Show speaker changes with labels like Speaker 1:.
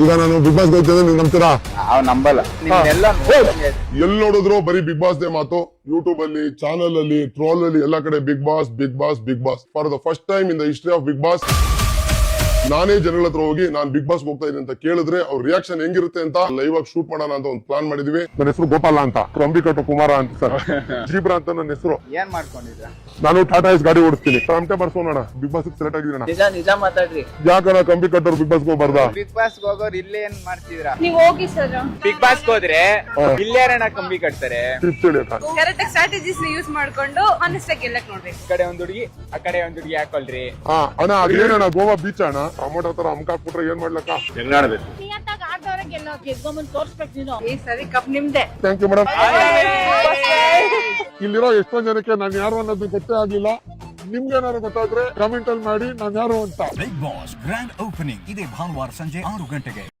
Speaker 1: ಈಗ ನಾನು big boss ಹೋಗ್ತಿದ್ದೆ ನೀವು ನಂಬ್ತೀರಾ?
Speaker 2: ಅವ್ ನಂಬಲ್ಲ. ನಿಮ್ನೆಲ್ಲ
Speaker 1: ಎಲ್ಲಿ ನೋಡಿದ್ರು ಬರೀ ಬಿಗ್ ಬಾಸ್ ದೇ ಮಾತು? ಯೂಟ್ಯೂಬ್ ಅಲ್ಲಿ ಚಾನಲ್ ಅಲ್ಲಿ ಟ್ರೋಲ್ ಅಲ್ಲಿ ಎಲ್ಲಾ ಕಡೆ big boss big boss big boss for the first time in the history of big boss ನಾನೇ ಜನಗಳ ಹತ್ರ ಹೋಗಿ ನಾನ್ ಬಿಗ್ ಬಾಸ್ ಹೋಗ್ತಾ ಇದ್ದೀನಿ ಅಂತ ಕೇಳಿದ್ರೆ ಅವ್ರ ರಿಯಾಕ್ಷನ್ ಹೆಂಗಿರುತ್ತೆ ಅಂತ ಲೈವ್ ಆಗಿ ಶೂಟ್ ಮಾಡೋಣ ಅಂತ ಒಂದು ಪ್ಲಾನ್ ಮಾಡಿದ್ವಿ. ನನ್ನ ಹೆಸರು ಗೋಪಾಲ ಅಂತ. ಅಂಬಿಕಟ್ಟು ಕುಮಾರ ಅಂತ ಸರ್. ಜೀಬ್ರಾ ಅಂತ ನನ್ನ ಹೆಸರು.
Speaker 2: ಏನ್ ಮಾಡ್ಕೊಂಡಿದ್ರ?
Speaker 1: ನಾನು ಟಾಟಾ ಎಸ್ ಗಾಡಿ ಓಡಿಸ್ತೀನಿ. ಟಮಟೆ ಬರ್ಸೋಣ ಬಿಗ್ ಬಾಸ್ ಸೆಲೆಕ್ಟ್ ಆಗಿದ್ದೀನ
Speaker 2: ನಿಜ ನಿಜ ಮಾತಾಡ್ರಿ.
Speaker 1: ಕಂಬಿ ಕಟ್ಟೋರು ಬಿಗ್ ಬಾಸ್ ಹೋಗ್ಬಾರ್ದ?
Speaker 2: ಬಿಗ್ ಬಾಸ್ ಹೋಗೋರು ಇಲ್ಲೇ ಏನ್ ಮಾಡ್ತಿದ್ರ?
Speaker 3: ನೀವ್ ಹೋಗಿ ಸರ್.
Speaker 2: ಬಿಗ್ ಬಾಸ್ ಹೋದ್ರೆ ಇಲ್ಲೇರಣ ಕಂಬಿ ಕಟ್ತಾರೆ?
Speaker 1: ಟಿಪ್ಸ್
Speaker 3: ಕರೆಕ್ಟ್ ಯೂಸ್ ಯೂಸ್ ಮಾಡ್ಕೊಂಡು ಆನೆಸ್ಟ್ ಆಗಿ ಗೆಲ್ಲಕ್ ನೋಡ್ಬೇಕು.
Speaker 2: ಈ ಕಡೆ ಒಂದ್ ಹುಡುಗಿ ಆ ಕಡೆ ಒಂದ್ ಹುಡುಗಿ ಹಾಕೊಳ್ರಿ
Speaker 1: ಹಾ ಅಣ್ಣ ಅದೇನಣ್ಣ ಗೋವಾ ಬೀಚ್ ಅಣ್ಣ? ಟೊಮೊಟೊ ತರ ಅಮ್ಕ ಹಾಕ್ಬಿಟ್ರೆ ಏನ್ ಮಾಡ್ಲಕ್ಕ?
Speaker 4: ನಿಯತ್ತಾಗಿ ಆಡ್ದವ್ರಿಗೆ ಗೆಲ್ಲೋ ಗೆದ್ಕೊಂಬಂದ್ ತೋರ್ಸ್ಬೇಕು ನೀನು.
Speaker 3: ಈ ಸರಿ cup Nimde.
Speaker 1: Thank you madam ಇಲ್ಲಿರೋ ಎಷ್ಟೊಂದ್ ಜನಕ್ಕೆ ನಾನು ಯಾರು ಅನ್ನೋದು ಗೊತ್ತೇ ಆಗ್ಲಿಲ್ಲ. ನಿಮ್ಗೆ ಏನಾದ್ರು ಗೊತ್ತಾದ್ರೆ ಕಮೆಂಟ್ ಅಲ್ಲಿ ಮಾಡಿ ನಾನು ಯಾರು ಅಂತ.
Speaker 5: ಬಿಗ್ ಬಾಸ್ ಗ್ರ್ಯಾಂಡ್ ಓಪನಿಂಗ್ ಇದೇ ಭಾನುವಾರ ಸಂಜೆ ಆರು ಗಂಟೆಗೆ.